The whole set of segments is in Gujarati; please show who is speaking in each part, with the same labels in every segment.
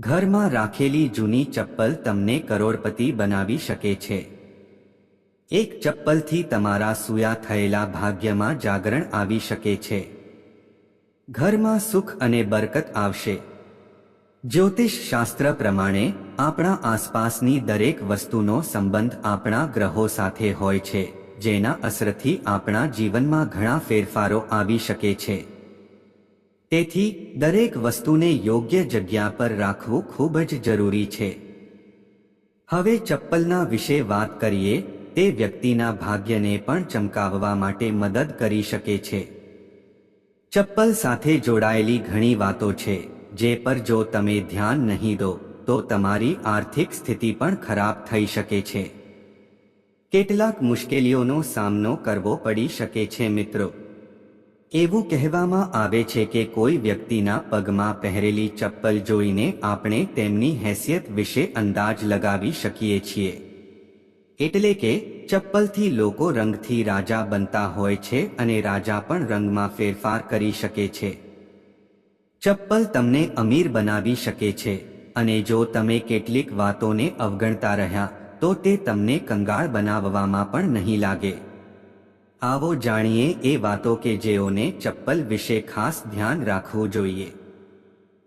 Speaker 1: ઘરમાં રાખેલી જૂની ચપ્પલ તમને કરોડપતિ બનાવી શકે છે. એક ચપ્પલથી તમારા સૂયા થયેલા ભાગ્યમાં જાગરણ આવી શકે છે. ઘરમાં સુખ અને બરકત આવશે. જ્યોતિષ શાસ્ત્ર પ્રમાણે, આપણા આસપાસની દરેક વસ્તુનો સંબંધ આપણા ગ્રહો સાથે હોય છે, જેના અસરથી આપણા જીવનમાં ઘણા ફેરફારો આવી શકે છે. તેથી, દરેક વસ્તુને યોગ્ય જગ્યા પર રાખવું ખૂબ જ જરૂરી છે. હવે ચપ્પલના વિશે વાત કરીએ, તે વ્યક્તિના ભાગ્યને પણ ચમકાવવા માટે મદદ કરી શકે છે. ચપ્પલ સાથે જોડાયેલી ઘણી વાતો છે, જે પર જો તમે ધ્યાન નહીં દો, તો તમારી આર્થિક સ્થિતિ પણ ખરાબ થઈ શકે છે. કેટલાક મુશ્કેલીઓનો સામનો કરવો પડી શકે છે મિત્રો. એવું કહેવામાં આવે છે કે કોઈ વ્યક્તિના પગમાં પહેરેલી ચપ્પલ જોઈને આપણે તેમની હેસિયત વિશે અંદાજ લગાવી શકીએ છીએ. એટલે કે, ચપ્પલથી લોકો રંગથી રાજા બનતા હોય છે અને રાજા પણ રંગમાં ફેરફાર કરી શકે છે. ચપ્પલ તમને અમીર બનાવી શકે છે, અને જો તમે કેટલીક વાતોને અવગણતા રહ્યા, તો તે તમને કંગાળ બનાવવામાં પણ નહીં લાગે. આવો જાણીએ એ વાતો કે જેઓને ચપ્પલ વિશે ખાસ ધ્યાન રાખવું જોઈએ.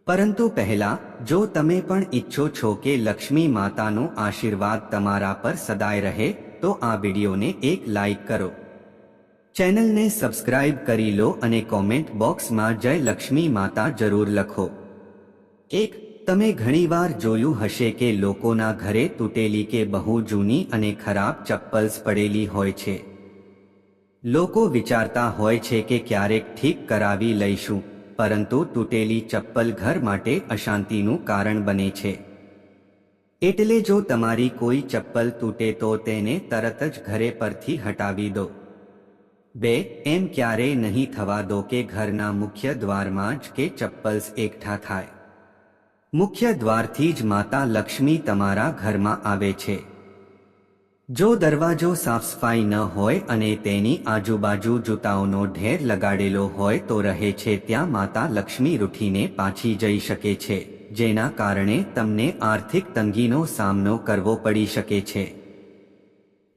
Speaker 1: પરંતુ પહેલા, જો તમે પણ ઈચ્છો છો કે લક્ષ્મી માતાનો આશીર્વાદ તમારા પર સદાય રહે, તો આ વિડીયોને એક લાઈક કરો. ચેનલને સબસ્ક્રાઇબ કરી લો અને કોમેન્ટ બોક્સમાં જય લક્ષ્મી માતા જરૂર લખો. એક, તમે ઘણીવાર જોયું હશે કે લોકોના ઘરે તૂટેલી કે બહુ જૂની અને ખરાબ ચપ્પલ્સ પડેલી હોય છે. લોકો વિચારતા હોય છે કે ક્યારેક ઠીક કરાવી લઈશું, પરંતુ તૂટેલી ચપ્પલ ઘર માટે અશાંતિનું કારણ બને છે. એટલે જો તમારી કોઈ ચપ્પલ તૂટે તો તેને તરત જ ઘરે પરથી હટાવી દો. બે, એમ ક્યારેય નહીં થવા દો કે ઘરના મુખ્ય દ્વારમાં જ કે ચપ્પલ્સ એકઠા થાય. મુખ્ય દ્વારથી જ માતા લક્ષ્મી તમારા ઘરમાં આવે છે. જો દરવાજો સાફ સફાઈ ન હોય અને તેની આજુબાજુ જૂતાઓનો ઢેર લગાડેલો હોય તો રહે છે ત્યાં માતા લક્ષ્મી રૂઠીને પાછી જઈ શકે છે, જેના કારણે તમને આર્થિક તંગીનો સામનો કરવો પડી શકે છે.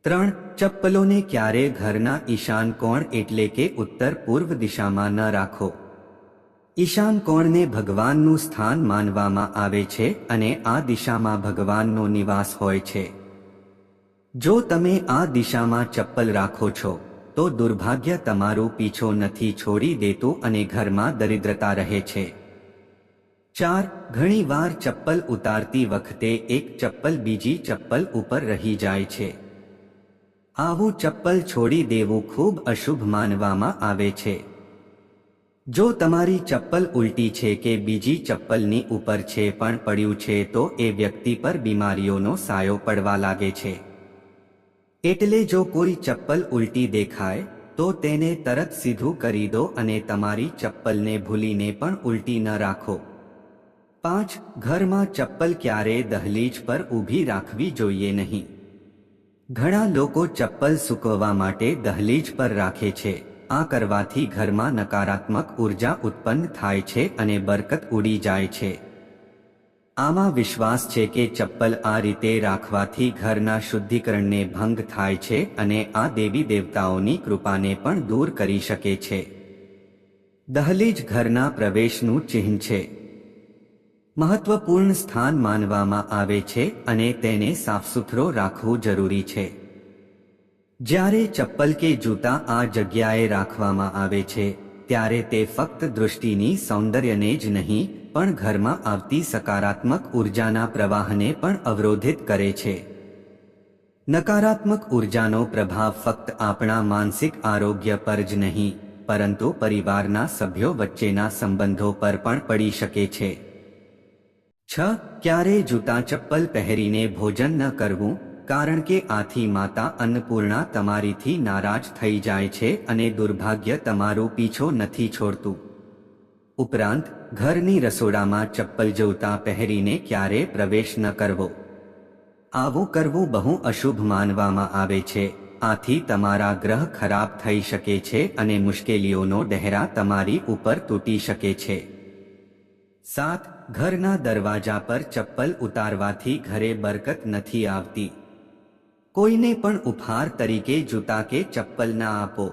Speaker 1: ત્રણ, ચપ્પલોને ક્યારે ઘરના ઈશાન કોણ એટલે કે ઉત્તર પૂર્વ દિશામાં ન રાખો. ઈશાન કોણને ભગવાનનું સ્થાન માનવામાં આવે છે અને આ દિશામાં ભગવાનનો નિવાસ હોય છે. જો તમે આ દિશામાં ચપ્પલ રાખો છો, તો દુર્ભાગ્ય તમારું પીછો નથી છોડી દેતું અને ઘરમાં દરિદ્રતા રહે છે. ચાર ઘણીવાર ચપ્પલ ઉતારતી વખતે એક ચપ્પલ બીજી ચપ્પલ ઉપર રહી જાય છે. આવું ચપ્પલ છોડી દેવું ખૂબ અશુભ માનવામાં આવે છે. જો તમારી ચપ્પલ ઉલટી છે કે બીજી ચપ્પલની ઉપર છે પણ પડ્યું છે તો એ વ્યક્તિ પર બીમારીઓનો સાયો પડવા લાગે છે. એટલે જો કોઈ ચપ્પલ ઉલટી દેખાય, તો તેને તરત સીધું કરી દો અને તમારી ચપ્પલને ભૂલીને પણ ઉલટી ન રાખો. પાંચ, ઘરમાં ચપ્પલ ક્યારેય દહલીજ પર ઊભી રાખવી જોઈએ નહીં. ઘણા લોકો ચપ્પલ સૂકવવા માટે દહલીજ પર રાખે છે. આ કરવાથી ઘરમાં નકારાત્મક ઊર્જા ઉત્પન્ન થાય છે અને બરકત ઉડી જાય છે. આમાં વિશ્વાસ છે કે ચપ્પલ આ રીતે રાખવાથી ઘરના શુદ્ધિકરણને ભંગ થાય છે અને આ દેવી દેવતાઓની કૃપાને પણ દૂર કરી શકે છે. દહલીજ ઘરના પ્રવેશનું ચિહ્ન છે. મહત્વપૂર્ણ સ્થાન માનવામાં આવે છે અને તેને સાફસુથરો રાખવું જરૂરી છે. જ્યારે ચપ્પલ કે જૂતા આ જગ્યાએ રાખવામાં આવે છે ત્યારે તે ફક્ત દૃષ્ટિની સૌંદર્યને જ નહીં, પણ ઘરમાં આવતી સકારાત્મક ઉર્જાના પ્રવાહને પણ અવરોધિત કરે છે. નકારાત્મક ઉર્જાનો પ્રભાવ ફક્ત આપણા માનસિક આરોગ્ય પર જ નહીં, પરંતુ પરિવારના સભ્યો વચ્ચેના સંબંધો પર પણ પડી શકે છે. છ. ક્યારે જૂતા ચપ્પલ પહેરીને ભોજન ન કરવું? કારણ કે આથી માતા અન્નપૂર્ણા તમારીથી નારાજ થઈ જાય છે અને દુર્ભાગ્ય તમારો પીછો નથી છોડતું. ઉપરાંત, ઘરની રસોડામાં ચપ્પલ જોતા પહેરીને ક્યારે પ્રવેશ ન કરવો. આવું કરવું બહુ અશુભ માનવામાં આવે છે. આથી તમારા ગ્રહ ખરાબ થઈ શકે છે અને મુશ્કેલીઓનો ડહેરા તમારી ઉપર તૂટી શકે છે. સાત, ઘરના દરવાજા પર ચપ્પલ ઉતારવાથી ઘરે બરકત નથી આવતી. કોઈને પણ ઉપહાર તરીકે જૂતા કે ચપ્પલ ના આપો.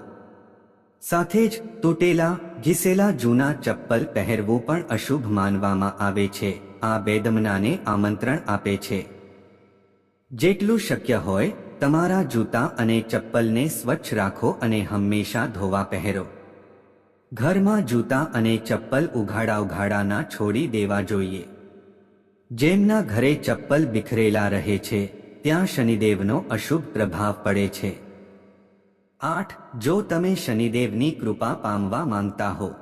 Speaker 1: સાથે જ તૂટેલા, ઘીસેલા જૂના ચપ્પલ પહેરવું પણ અશુભ માનવામાં આવે છે. આ બેદમનાને આમંત્રણ આપે છે. જેટલું શક્ય હોય, તમારા જૂતા અને ચપ્પલને સ્વચ્છ રાખો અને હંમેશા ધોવા પહેરો. ઘરમાં જૂતા અને ચપ્પલ ઉઘાડા ઉઘાડા ના છોડી દેવા જોઈએ. જેમના ઘરે ચપ્પલ બિખરેલા રહે છે ત્યાં શનિદેવનો અશુભ પ્રભાવ પડે છે. આઠ, જો તમે શનિદેવની કૃપા પામવા માંગતા હો.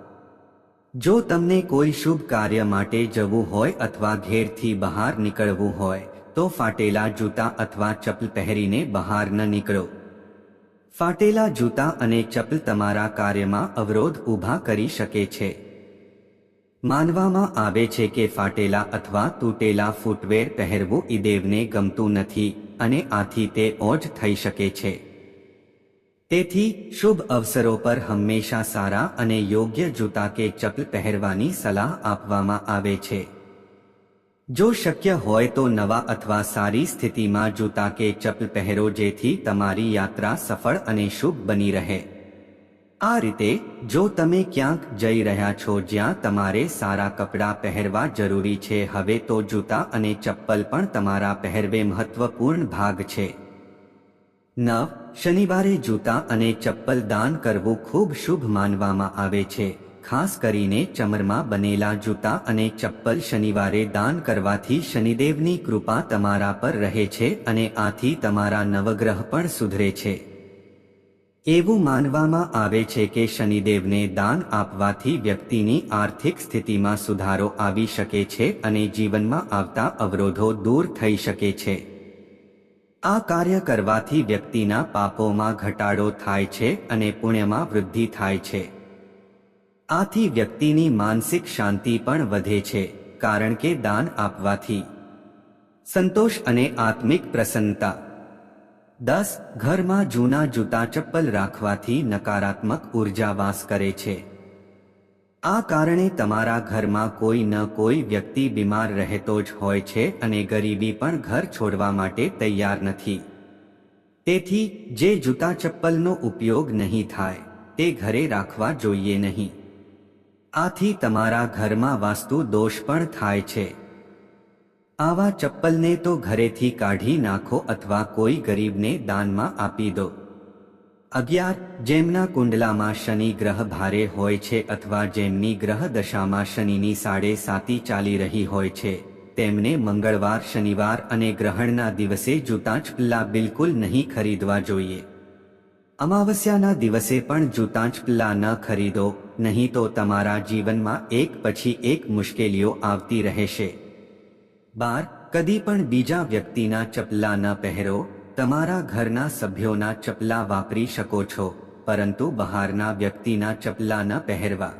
Speaker 1: જો તમને કોઈ શુભ કાર્ય માટે જવું હોય અથવા ઘેરથી બહાર નીકળવું હોય, તો ફાટેલા જૂતા અથવા ચપ્પલ પહેરીને બહાર ન નીકળો. ફાટેલા જૂતા અને ચપ્પલ તમારા કાર્યમાં અવરોધ ઊભા કરી શકે છે. માનવામાં આવે છે કે ફાટેલા અથવા તૂટેલા ફૂટવેર પહેરવું ઈદેવને ગમતું નથી અને આથી તે ઓજ થઈ શકે છે. તેથી, શુભ અવસરો પર હંમેશા સારા અને યોગ્ય જૂતા કે ચપ્પલ પહેરવાની સલાહ આપવામાં આવે છે. જો શક્ય હોય તો નવા અથવા સારી સ્થિતિમાં જૂતા કે ચપ્પલ પહેરો જેથી તમારી યાત્રા સફળ અને શુભ બની રહે. આ રીતે, જો તમે ક્યાંક જઈ રહ્યા છો જ્યાં તમારે સારા કપડાં પહેરવા જરૂરી છે, હવે તો જૂતા અને ચપ્પલ પણ તમારા પહેરવે મહત્વપૂર્ણ ભાગ છે. નવ, શનિવારે જૂતા અને ચપ્પલ દાન કરવું ખૂબ શુભ માનવામાં આવે છે. ખાસ કરીને ચમરમાં બનેલા જૂતા અને ચપ્પલ શનિવારે દાન કરવાથી શનિદેવની કૃપા તમારા પર રહે છે અને આથી તમારા નવગ્રહ પણ સુધરે છે. એવું માનવામાં આવે છે કે શનિદેવને દાન આપવાથી વ્યક્તિની આર્થિક સ્થિતિમાં સુધારો આવી શકે છે અને જીવનમાં આવતા અવરોધો દૂર થઈ શકે છે. આ કાર્ય કરવાથી વ્યક્તિના પાપોમાં ઘટાડો થાય છે અને પુણ્યમાં વૃદ્ધિ થાય છે. આથી વ્યક્તિની માનસિક શાંતિ પણ વધે છે, કારણ કે દાન આપવાથી સંતોષ અને આત્મિક પ્રસન્નતા દસ ઘરમાં જૂના જૂતા ચપ્પલ રાખવાથી નકારાત્મક ઊર્જા વાસ કરે છે. આ કારણે તમારા ઘરમાં કોઈ ન કોઈ વ્યક્તિ બીમાર રહેતો જ હોય છે અને ગરીબી પણ ઘર છોડવા માટે તૈયાર નથી. તેથી, જે જૂતા ચપ્પલનો ઉપયોગ નહીં થાય, તે ઘરે રાખવા જોઈએ નહીં. આથી તમારા ઘરમાં વાસ્તુ દોષ પણ થાય છે. આવા ચપ્પલને તો ઘરેથી કાઢી નાખો અથવા કોઈ ગરીબને દાનમાં આપી દો. અગિયાર, જેમના કુંડલામાં શનિ ગ્રહ ભારે હોય છે અથવા જેમની ગ્રહ દશામાં શનિની સાડે સાતી ચાલી રહી હોય છે, તેમને મંગળવાર, શનિવાર અને ગ્રહણના દિવસે જૂતા ચપલા બિલકુલ નહીં ખરીદવા જોઈએ. અમાવસ્યાના દિવસે પણ જૂતા ચપલા ન ખરીદો, નહીં તો તમારા જીવનમાં એક પછી એક મુશ્કેલીઓ આવતી રહેશે. બાર, કદી પણ બીજા વ્યક્તિના ચપલા ન પહેરો, તમારા ઘરના સભ્યોના ચપલા વાપરી શકો છો, પરંતુ બહારના વ્યક્તિના ચપલા ન પહેરવા.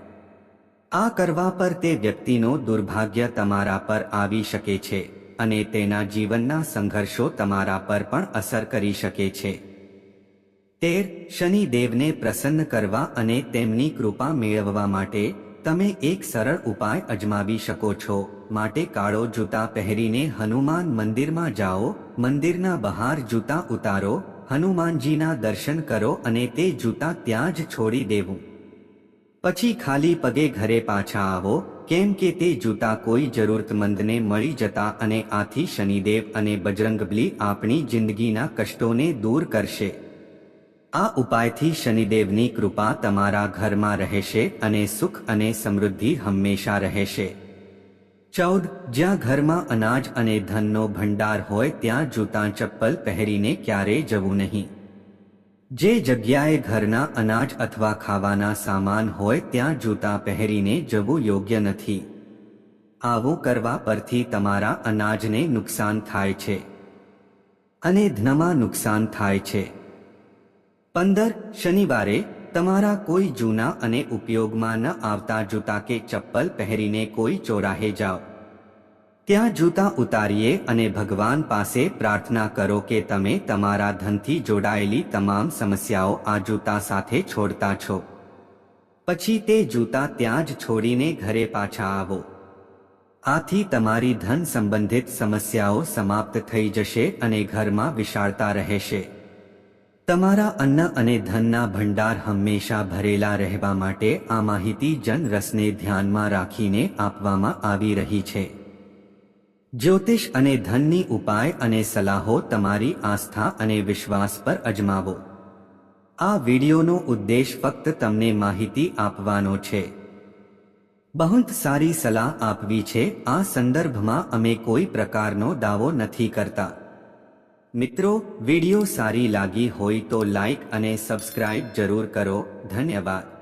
Speaker 1: આ કરવા પર તે વ્યક્તિનો દુર્ભાગ્ય તમારા પર આવી શકે છે, અને તેના જીવનના સંઘર્ષો તમારા પર પણ અસર કરી શકે છે. તેર, શનિદેવને પ્રસન્ન કરવા અને તેમની કૃપા મેળવવા માટે તમે એક સરળ ઉપાય અજમાવી શકો છો. માટે કાળો જૂતા પહેરીને હનુમાન મંદિરમાં જાઓ, મંદિરના બહાર જૂતા ઉતારો, હનુમાનજીના દર્શન કરો અને તે જૂતા ત્યાં જ છોડી દેવું. પછી ખાલી પગે ઘરે પાછા આવો, કેમ કે તે જૂતા કોઈ જરૂરતમંદને મળી જતા અને આથી શનિદેવ અને બજરંગબલી આપણી જિંદગીના કષ્ટોને દૂર કરશે. આ ઉપાયથી શનિદેવની કૃપા તમારા ઘરમાં રહેશે અને સુખ અને સમૃદ્ધિ હંમેશા રહેશે. ચૌદ, જ્યાં ઘરમાં અનાજ અને ધનનો ભંડાર હોય ત્યાં જૂતા ચપ્પલ પહેરીને ક્યારેય જવું નહીં. જે જગ્યાએ ઘરના અનાજ અથવા ખાવાના સામાન હોય ત્યાં જૂતા પહેરીને જવું યોગ્ય નથી. આવું કરવા પરથી તમારા અનાજને નુકસાન થાય છે. અને ધનમાં નુકસાન થાય છે. પંદર શનિવારે તમારા કોઈ જૂના અને ઉપયોગમાં ન આવતા જૂતા કે ચપ્પલ પહેરીને કોઈ ચોરાહે જાઓ. ત્યાં જૂતા ઉતારીએ અને ભગવાન પાસે પ્રાર્થના કરો કે તમે તમારા ધનથી જોડાયેલી તમામ સમસ્યાઓ આ જૂતા સાથે છોડતા છો. પછી તે જૂતા ત્યાં જ છોડીને ઘરે પાછા આવો. આથી તમારી ધન સંબંધિત સમસ્યાઓ સમાપ્ત થઈ જશે અને ઘરમાં વિશાળતા રહેશે. તમારા અન્ન અને ધનના ભંડાર હંમેશા ભરેલા રહેવા માટે આ માહિતી જનરસને ધ્યાનમાં રાખીને આપવામાં આવી રહી છે. જ્યોતિષ અને ધનની ઉપાય અને સલાહો તમારી આસ્થા અને વિશ્વાસ પર અજમાવો. આ વિડીયોનો ઉદ્દેશ ફક્ત તમને માહિતી આપવાનો છે. બહુત સારી સલાહ આપવી છે, આ સંદર્ભમાં અમે કોઈ પ્રકારનો દાવો નથી કરતા. મિત્રો વીડિયો સારી લાગી હોય તો લાઈક અને સબસ્ક્રાઇબ જરૂર કરો. ધન્યવાદ.